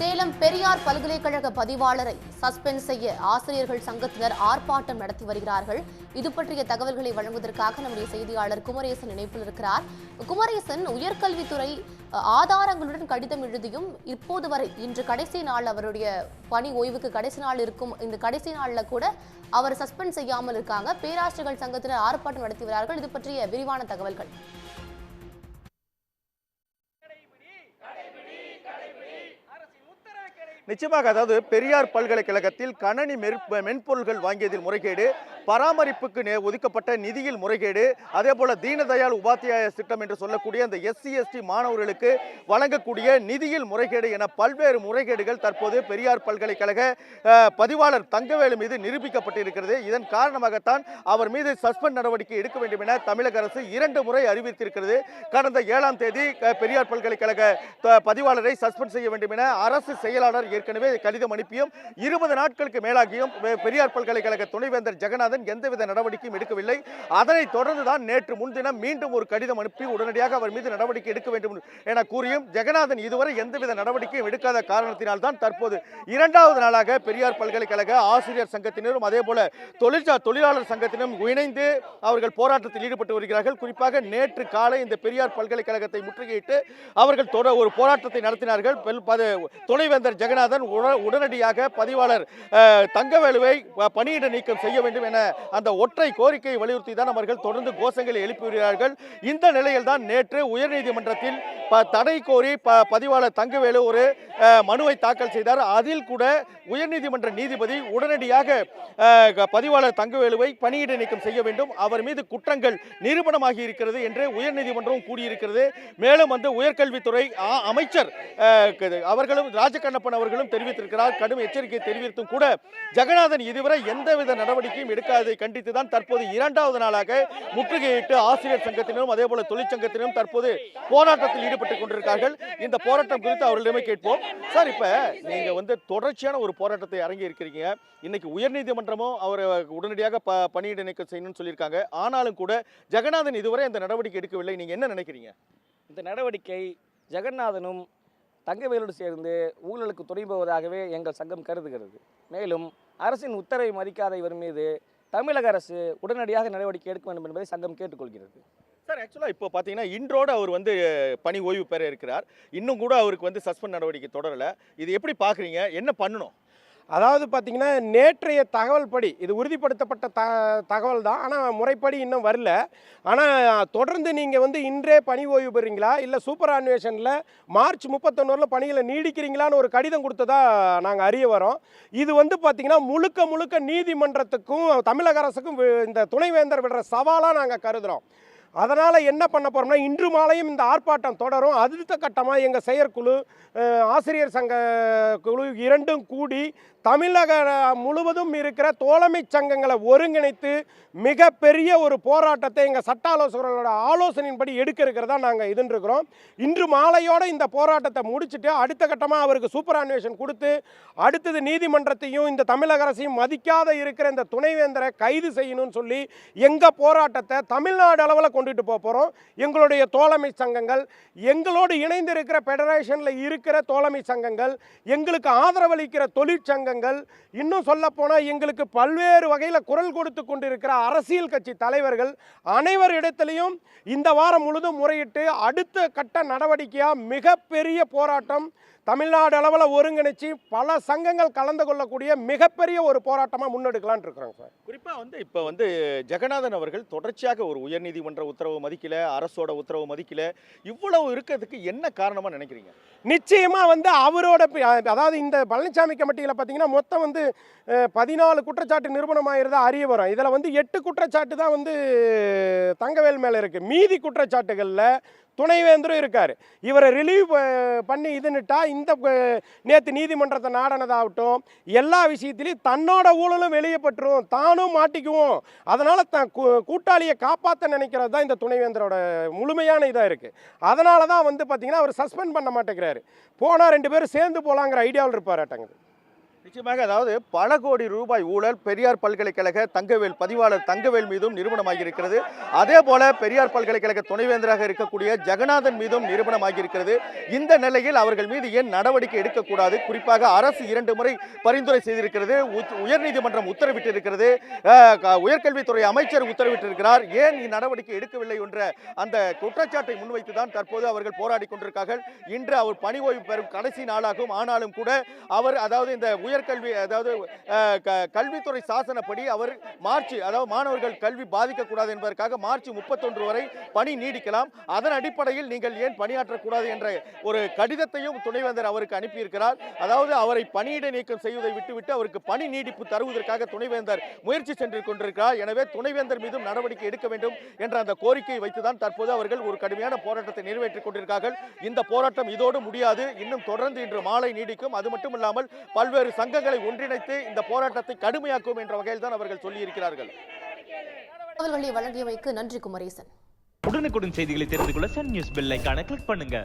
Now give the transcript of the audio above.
சேலம் பெரியார் பல்கலைக்கழக பதிவாளரை சஸ்பெண்ட் செய்ய ஆசிரியர்கள் சங்கத்தினர் ஆர்ப்பாட்டம் நடத்தி வருகிறார்கள். இது பற்றிய தகவல்களை வழங்குவதற்காக நம்முடைய செய்தியாளர் குமரேசன் இணைப்பில் இருக்கிறார். குமரேசன் உயர்கல்வித்துறை ஆதாரங்களுடன் கடிதம் எழுதியும் இப்போது வரை இன்று கடைசி நாள் அவருடைய பணி ஓய்வுக்கு கடைசி நாள் இருக்கும். இந்த கடைசி நாளில் கூட அவர் சஸ்பெண்ட் செய்யாமல் இருக்காங்க. பேராசிரியர்கள் சங்கத்தினர் ஆர்ப்பாட்டம் நடத்தி வருகிறார்கள் இது பற்றிய விரிவான தகவல்கள். நிச்சயமாக அதாவது பெரியார் பல்கலைக்கழகத்தில் கணனி மென்பொருள்கள் வாங்கியதில் முறைகேடு பராமரிப்புக்கு ஒதுக்கப்பட்ட நிதியில் முறைகேடு அதே போல தீனதயாள் உபாத்தியாய திட்டம் என்று சொல்லக்கூடிய அந்த எஸ்சி எஸ்டி மாணவர்களுக்கு வழங்கக்கூடிய நிதியில் முறைகேடு என பல்வேறு முறைகேடுகள் தற்போது பெரியார் பல்கலைக்கழக அஹ், பதிவாளர் தங்கவேலு மீது நிரூபிக்கப்பட்டிருக்கிறது. இதன் காரணமாகத்தான் அவர் மீது சஸ்பெண்ட் நடவடிக்கை எடுக்க வேண்டும் என தமிழக அரசு இரண்டு முறை அறிவித்திருக்கிறது. கடந்த ஏழாம் தேதி பெரியார் பல்கலைக்கழக பதிவாளரை சஸ்பெண்ட் செய்ய வேண்டும் என அரசு செயலாளர் ஏற்கனவே கடிதம் அனுப்பியும் இருபது நாட்களுக்கு மேலாகியும் பெரியார் பல்கலைக்கழக துணைவேந்தர் ஜெகநாதன் எந்தவித நடவடிக்கையும் எடுக்கவில்லை. அதனைத் தொடர்ந்துதான் நேற்று முன்தினம் மீண்டும் ஒரு கடிதம் அனுப்பி உடனடியாக அவர் மீது நடவடிக்கை எடுக்க வேண்டும் என கூறியும் ஜெகநாதன் இதுவரை எந்தவித நடவடிக்கையும் எடுக்காத காரணத்தினால் தான் தற்போது இரண்டாவது நாளாக பெரியார் பல்கலைக்கழக ஆசிரியர் சங்கத்தினரும் அதே போல தொழிற்சா தொழிலாளர் சங்கத்தினரும் இணைந்து அவர்கள் போராட்டத்தில் ஈடுபட்டு வருகிறார்கள். குறிப்பாக நேற்று காலை இந்த பெரியார் பல்கலைக்கழகத்தை முற்றுகையிட்டு அவர்கள் ஒரு போராட்டத்தை நடத்தினார்கள். துணைவேந்தர் ஜெகநாதன் உட- உடனடியாக பதிவாளர் தங்கவேலுவை பணியிட நீக்கம் செய்ய வேண்டும் என அந்த ஒற்றை கோரிக்கையை வலியுறுத்தி தான் அவர்கள் தொடர்ந்து கோஷங்களை எழுப்பி வருகிறார்கள் இந்த நிலையில் தான் நேற்று உயர்நீதிமன்றத்தில் ப- தடை கோரி ப- பதிவாளர் தங்கவேலு ஒரு மனுவை தாக்கல் செய்தார். அதில் கூட உயர்நீதிமன்ற நீதிபதி உடனடியாக பதிவாளர் தங்கவேலுவை பணியிட நீக்கம் செய்ய வேண்டும். அவர் மீது குற்றங்கள் நிரூபணமாகி இருக்கிறது என்று உயர்நீதிமன்றம் கூறியிருக்கிறது. மேலும் வந்து உயர்கல்வித்துறை அமைச்சர் க- அவர்களும் ராஜகண்ணப்பன் அவர்களும் தெரிவித்திருக்கிறார். கடும் எச்சரிக்கை தெரிவித்தும் கூட ஜெகநாதன் இதுவரை எந்தவித நடவடிக்கையும் எடுக்காததை கண்டித்து தான் தற்போது இரண்டாவது நாளாக முற்றுகையிட்டு ஆசிரியர் சங்கத்தினரும் அதே போல தொழிற்சங்கத்தினரும் தற்போது போராட்டத்தில் ஈடுபட்டுக் கொண்டிருக்கார்கள். இந்த போராட்டம் குறித்து அவர்களிடமே கேட்போம். சார் இப்ப நீங்க வந்து தொடர்ச்சியான ஒரு போராட்டத்தை அரங்கி இருக்கிறீங்க இன்னைக்கு உயர்நீதிமன்றமும் அவர் உடனடியாக ப பணியிட நீக்கம் செய்யணும்னு சொல்லியிருக்காங்க. ஆனாலும் கூட ஜெகநாதன் இதுவரை அந்த நடவடிக்கை எடுக்கவில்லை. நீங்க என்ன நினைக்கிறீங்க? இந்த நடவடிக்கை ஜெகநாதனும் தங்கவேலோடு சேர்ந்து ஊழலுக்கு துணைபோவதாகவே எங்கள் சங்கம் கருதுகிறது. மேலும் அரசின் உத்தரவை மதிக்காத இவர் மீது தமிழக அரசு உடனடியாக நடவடிக்கை எடுக்க வேண்டும் என்பதை சங்கம் கேட்டுக்கொள்கிறது. சார் ஆக்சுவலாக இப்போ பார்த்தீங்கன்னா இன்றோடு அவர் வந்து பணி ஓய்வு பெற இருக்கிறார். இன்னும் கூட அவருக்கு வந்து சஸ்பெண்ட் நடவடிக்கை தொடரலை. இது எப்படி பார்க்குறீங்க? என்ன பண்ணணும்? அதாவது பார்த்தீங்கன்னா நேற்றைய தகவல் படி இது உறுதிப்படுத்தப்பட்ட த தகவல் தான். ஆனால் முறைப்படி இன்னும் வரல. ஆனால் தொடர்ந்து நீங்கள் வந்து இன்றே பணி ஓய்வு பெறீங்களா இல்லை சூப்பர் அன்வேஷனில் மார்ச் முப்பத்தொன்னூரில் பணிகளை நீடிக்கிறீங்களான்னு ஒரு கடிதம் கொடுத்ததா நாங்கள் அறிய வரோம். இது வந்து பார்த்திங்கன்னா முழுக்க முழுக்க நீதிமன்றத்துக்கும் தமிழக அரசுக்கும் இந்த துணைவேந்தர் விடுற சவாலாக நாங்கள் கருதுகிறோம் அதனால் என்ன பண்ண போகிறோம்னா இன்று மாலையும் இந்த ஆர்ப்பாட்டம் தொடரும். அடுத்த கட்டமாக எங்கள் செயற்குழு ஆசிரியர் சங்க குழு இரண்டும் கூடி தமிழக முழுவதும் இருக்கிற தோழமை சங்கங்களை ஒருங்கிணைத்து மிகப்பெரிய ஒரு போராட்டத்தை எங்கள் சட்ட ஆலோசகர்களோட ஆலோசனையின்படி எடுக்க இருக்கிறதா நாங்கள் இதுன்றிருக்கிறோம் இன்று மாலையோடு இந்த போராட்டத்தை முடிச்சுட்டு அடுத்த கட்டமாக அவருக்கு சூப்பர் அன்வேஷன் கொடுத்து அடுத்தது நீதிமன்றத்தையும் இந்த தமிழக அரசையும் மதிக்காத இருக்கிற இந்த துணைவேந்தரை கைது செய்யணும்னு சொல்லி எங்கள் போராட்டத்தை தமிழ்நாடு அளவில் கொண்டு கொண்டுட்டு போக போகிறோம் எங்களுடைய தோழமை சங்கங்கள் எங்களோடு இணைந்து இருக்கிற ஃபெடரேஷனில் இருக்கிற தோழமை சங்கங்கள் எங்களுக்கு ஆதரவளிக்கிற தொழிற்சங்கங்கள் இன்னும் சொல்லப்போனால் எங்களுக்கு பல்வேறு வகையில் குரல் கொடுத்து கொண்டிருக்கிற அரசியல் கட்சி தலைவர்கள் அனைவர் இடத்துலையும் இந்த வாரம் முழுதும் முறையிட்டு அடுத்த கட்ட நடவடிக்கையாக மிகப்பெரிய போராட்டம் தமிழ்நாடு அளவில் ஒருங்கிணைச்சு பல சங்கங்கள் கலந்து கொள்ளக்கூடிய மிகப்பெரிய ஒரு போராட்டமாக முன்னெடுக்கலாம்னு இருக்கிறாங்க சார். குறிப்பாக வந்து இப்போ வந்து ஜெகநாதன் அவர்கள் தொடர்ச்சியாக ஒரு உயர்நீதிமன்ற உத்தரவு மதிக்கல அரசோட உத்தரவு மதிக்கல. இவ்வளவு இருக்கிறதுக்கு என்ன காரணமாக நினைக்கிறீங்க? நிச்சயமாக வந்து அவரோட அதாவது இந்த பழனிசாமி கமிட்டியில் பார்த்தீங்கன்னா மொத்தம் வந்து பதினாலு குற்றச்சாட்டு நிரூபணமாயிருந்தா அறிய வரும். இதில் வந்து எட்டு குற்றச்சாட்டு தான் வந்து தங்கவேல் மேலே இருக்குது மீதி குற்றச்சாட்டுகளில் துணைவேந்தரும் இருக்கார். இவரை ரிலீவ் பண்ணி இதுன்னுட்டா இந்த நேற்று நீதிமன்றத்தை நாடனதாகட்டும் எல்லா விஷயத்திலையும் தன்னோட ஊழலும் வெளியப்பட்டுரும் தானும் மாட்டிக்குவோம். அதனால் தன் கூ- கூட்டாளியை காப்பாற்ற நினைக்கிறது தான் இந்த துணைவேந்தரோட முழுமையான இதாக இருக்குது அதனால தான் வந்து பார்த்திங்கன்னா அவர் சஸ்பெண்ட் பண்ண மாட்டேங்கிறாரு. போனால் ரெண்டு பேரும் சேர்ந்து போகலாங்கிற ஐடியாவில் இருப்பாராட்டங்குது நிச்சயமாக அதாவது பல கோடி ரூபாய் ஊழல் பெரியார் பல்கலைக்கழக தங்கவேல் பதிவாளர் தங்கவேல் மீதும் நிரூபணமாகி அதே போல பெரியார் பல்கலைக்கழக துணைவேந்தராக இருக்கக்கூடிய ஜெகநாதன் மீதும் நிரூபணமாகி இந்த நிலையில் அவர்கள் மீது ஏன் நடவடிக்கை எடுக்கக்கூடாது? குறிப்பாக அரசு இரண்டு முறை பரிந்துரை செய்திருக்கிறது. உயர்நீதிமன்றம் உத்தரவிட்டிருக்கிறது. உயர்கல்வித்துறை அமைச்சர் உத்தரவிட்டிருக்கிறார். ஏன் நடவடிக்கை எடுக்கவில்லை என்ற அந்த குற்றச்சாட்டை முன்வைத்து தான் தற்போது அவர்கள் போராடி கொண்டிருக்கார்கள். இன்று அவர் பணி ஓய்வு பெறும் கடைசி நாளாகும். ஆனாலும் கூட அவர் அதாவது இந்த உயர் உயர்கல்வி அதாவது கல்வித்துறை சாசனப்படி அவர் மார்ச் அதாவது மாணவர்கள் கல்வி பாதிக்கக்கூடாது என்பதற்காக மார்ச் முப்பத்தொன்று வரை பணி நீடிக்கலாம். அதன் அடிப்படையில் நீங்கள் ஏன் பணியாற்றக்கூடாது என்ற ஒரு கடிதத்தையும் துணைவேந்தர் அவருக்கு அனுப்பியிருக்கிறார். அதாவது அவரை பணியிட நீக்கம் செய்வதை விட்டுவிட்டு அவருக்கு பணி நீடிப்பு தருவதற்காக துணைவேந்தர் முயற்சி சென்று கொண்டிருக்கிறார். எனவே துணைவேந்தர் மீதும் நடவடிக்கை எடுக்க வேண்டும் என்ற அந்த கோரிக்கையை வைத்துதான் தற்போது அவர்கள் ஒரு கடுமையான போராட்டத்தை நிறைவேற்றிக் கொண்டிருக்கிறார்கள் இந்த போராட்டம் இதோடு முடியாது. இன்னும் தொடர்ந்து இன்று மாலை நீடிக்கும். அது மட்டும் இல்லாமல் பல்வேறு சங்கங்களை ஒன்றிணைத்து இந்த போராட்டத்தை கடுமையாக்கும் என்ற வகையில் தான் அவர்கள் சொல்லியிருக்கிறார்கள். தகவல்களை வழங்கியமைக்கு நன்றி குமரேசன். உடனுக்குடன் செய்திகளை தெரிந்து கொள்ள சன் நியூஸ் பெல் கிளிக் பண்ணுங்க.